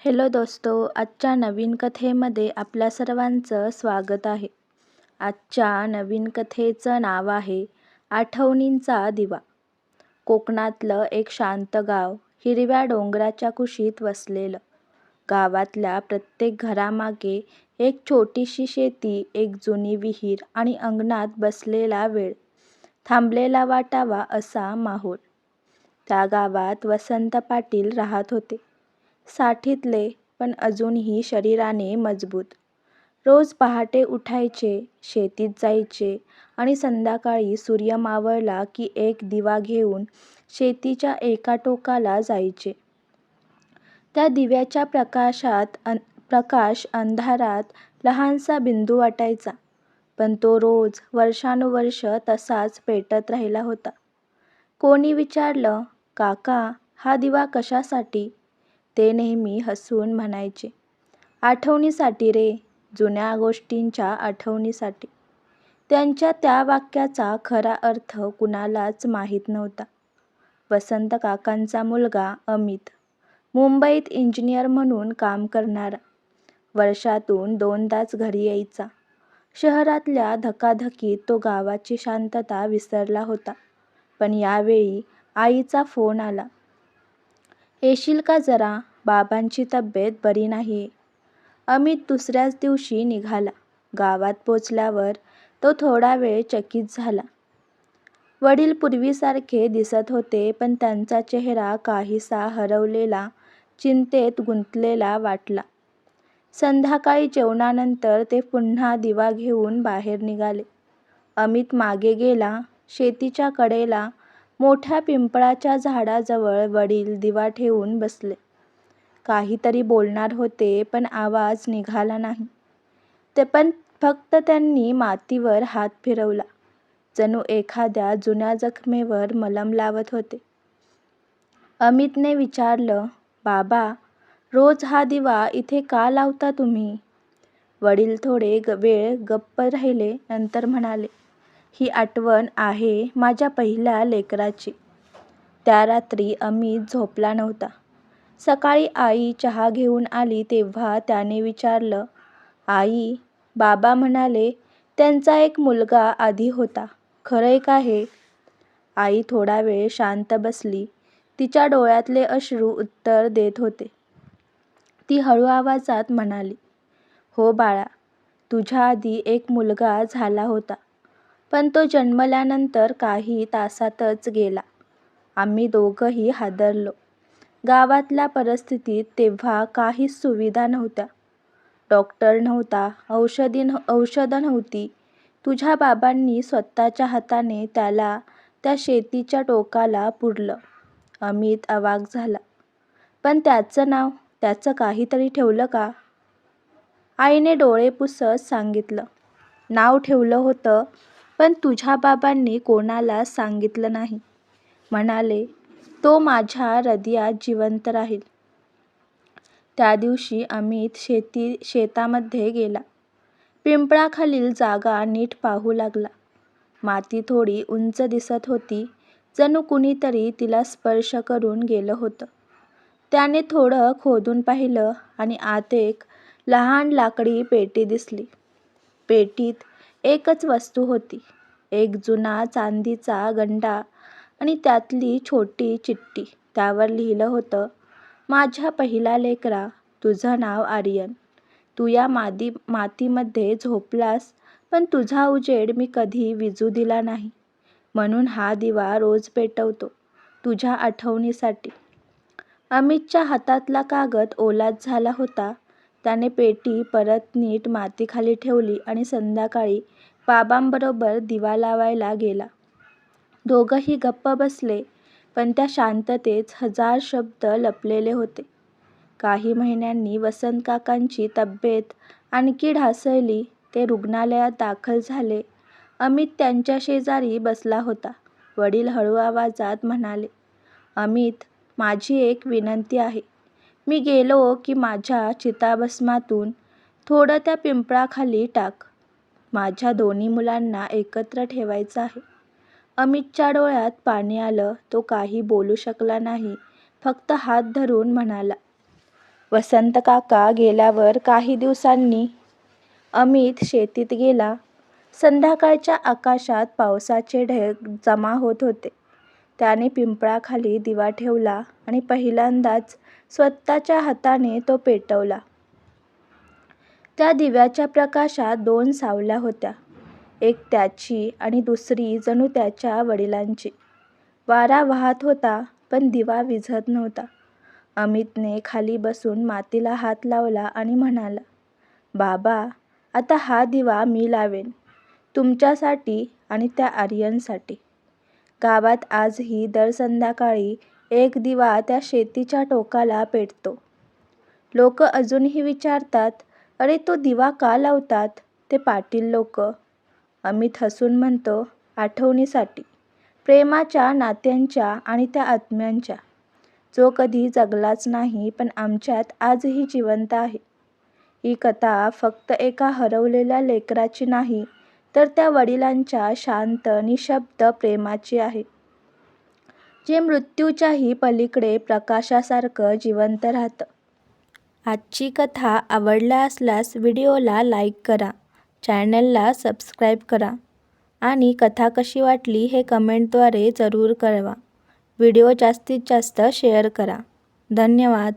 Hello दोस्तो आजच्या नवीन कथेमध्ये आपल्या सर्वांचं स्वागत आहे. आजच्या नवीन कथेचं नाव आहे आठवणींचा दिवा. कोकणातलं एक शांत गाव हिरव्या डोंगराच्या कुशीत वसलेलं. गावातल्या प्रत्येक घरामागे एक छोटीशी शेती एक जुनी विहीर आणि अंगणात बसलेला वेळ. थांबलेला वाटावा असा माहोल. त्या गावात वसंत पाटील राहत होते. साठीतले पण अजूनही शरीराने मजबूत. रोज पहाटे उठायचे शेतीत जायचे आणि संध्याकाळी सूर्य मावळला की एक दिवा घेऊन शेतीच्या एका टोकाला जायचे. त्या दिव्याच्या प्रकाशात अन प्रकाश अंधारात लहानसा बिंदू वाटायचा पण तो रोज वर्षानुवर्ष तसाच पेटत राहिला होता. कोणी विचारलं काका हा दिवा कशासाठी? ते नेहमी हसून म्हणायचे आठवणीसाठी रे जुन्या गोष्टींच्या आठवणीसाठी. त्यांच्या त्या वाक्याचा खरा अर्थ कुणालाच माहीत नव्हता. वसंत काकांचा मुलगा अमित मुंबईत इंजिनियर म्हणून काम करणारा. वर्षातून दोनदाच घरी यायचा. शहरातल्या धकाधकीत तो गावाची शांतता विसरला होता. पण यावेळी आईचा फोन आला. येशील का जरा? बाबांची तब्येत बरी नाही. अमित दुसऱ्याच दिवशी निघाला. गावात पोचल्यावर तो थोडा वेळ चकित झाला. वडील पूर्वीसारखे दिसत होते पण त्यांचा चेहरा काहीसा हरवलेला चिंतेत गुंतलेला वाटला. संध्याकाळी जेवणानंतर ते पुन्हा दिवा घेऊन बाहेर निघाले. अमित मागे गेला शेतीच्या कडेला मोठ्या पिंपळाच्या झाडाजवळ वडील दिवा ठेवून बसले. काहीतरी बोलणार होते पण आवाज निघाला नाही. ते पण फक्त त्यांनी मातीवर हात फिरवला. जणू एखाद्या जुन्या जखमेवर मलम लावत होते. अमितने विचारलं बाबा रोज हा दिवा इथे का लावता तुम्ही? वडील थोडे ग वेळ गप्प राहिले नंतर म्हणाले ही आठवण आहे माझ्या पहिल्या लेकराची. त्या रात्री अमित झोपला नव्हता. सकाळी आई चहा घेऊन आली तेव्हा त्याने विचारलं आई बाबा म्हणाले त्यांचा एक मुलगा आधी होता. खरंय का हे? आई थोडा वेळ शांत बसली. तिच्या डोळ्यातले अश्रू उत्तर देत होते. ती हळू आवाजात म्हणाली हो बाळा तुझ्या आधी एक मुलगा झाला होता. पण तो जन्मल्यानंतर काही तासातच गेला. आम्ही दोघंही हादरलो. गावातल्या परिस्थितीत तेव्हा काहीच सुविधा नव्हत्या. डॉक्टर नव्हता औषधी औषधं नव्हती. तुझ्या बाबांनी स्वतःच्या हाताने त्याला त्या शेतीच्या टोकाला पुरलं. अमित अवाक झाला. पण त्याचं नाव त्याचं काहीतरी ठेवलं का? आईने डोळे पुसत सांगितलं. नाव ठेवलं होतं पण तुझ्या बाबांनी कोणाला सांगितलं नाही. म्हणाले तो माझ्या हृदयात जिवंत राहील. त्या दिवशी अमित शेती शेतामध्ये गेला. पिंपळाखालील जागा नीट पाहू लागला. माती थोडी उंच दिसत होती जणू कुणीतरी तिला स्पर्श करून गेलं होतं. त्याने थोडं खोदून पाहिलं आणि आत एक लहान लाकडी पेटी दिसली. पेटीत एकच वस्तू होती. एक जुना चांदीचा गंडा आणि त्यातली छोटी चिठ्ठी. त्यावर लिहिलं होतं माझ्या पहिला लेकरा तुझं नाव आर्यन. तू या मादी मातीमध्ये झोपलास पण तुझा उजेड मी कधी विजू दिला नाही. म्हणून हा दिवा रोज पेटवतो तुझ्या आठवणीसाठी. अमितच्या हातातला कागद ओलाच झाला होता त्याने पेटी परत नीट मातीखाली ठेवली आणि संध्याकाळी बाबांबरोबर दिवा लावायला गेला. दोघंही गप्प बसले पण त्या शांततेत हजार शब्द लपलेले होते. काही महिन्यांनी वसंतकाकांची तब्येत आणखी ढासळली. ते रुग्णालयात दाखल झाले. अमित त्यांच्या शेजारी बसला होता. वडील हळू आवाजात म्हणाले अमित माझी एक विनंती आहे. मी गेलो की माझ्या चिताभस्मातून थोडं त्या पिंपळाखाली टाक माझ्या दोन्ही मुलांना एकत्र ठेवायचं आहे अमितच्या डोळ्यात पाणी आलं तो काही बोलू शकला नाही फक्त हात धरून म्हणाला वसंत काका गेल्यावर काही दिवसांनी अमित शेतीत गेला. संध्याकाळच्या आकाशात पावसाचे ढग जमा होत होते. त्याने पिंपळाखाली दिवा ठेवला आणि पहिल्यांदाच स्वतःच्या हाताने तो पेटवला. त्या दिव्याच्या प्रकाशात दोन सावल्या होत्या. एक त्याची आणि दुसरी जणू त्याच्या वडिलांची. वारा वाहत होता पण दिवा विझत नव्हता. अमितने खाली बसून मातीला हात लावला आणि म्हणाला, बाबा, आता हा दिवा मी लावेन. तुमच्यासाठी आणि त्या आर्यनसाठी. गावात आजही दर संध्याकाळी एक दिवा त्या शेतीच्या टोकाला पेटतो. लोक अजूनही विचारतात, अरे तो दिवा का लावतात ते पाटील लोक? अमित हसून म्हणतो, आठवणीसाठी. प्रेमाच्या, नात्यांच्या आणि त्या आत्म्यांच्या. जो कधी जगलाच नाही पण आमच्यात आजही जिवंत आहे. ही कथा फक्त एका हरवलेल्या लेकराची नाही तर त्या वडिलांच्या शांत, निशब्द प्रेमाची आहे. जे मृत्यूच्याही पलीकडे प्रकाशासारखं जिवंत राहतं. आजची कथा आवडला असल्यास व्हिडिओला लाईक करा, चॅनलला सबस्क्राईब करा आणि कथा कशी वाटली हे कमेंटद्वारे जरूर कळवा. व्हिडिओ जास्तीत जास्त शेअर करा. धन्यवाद.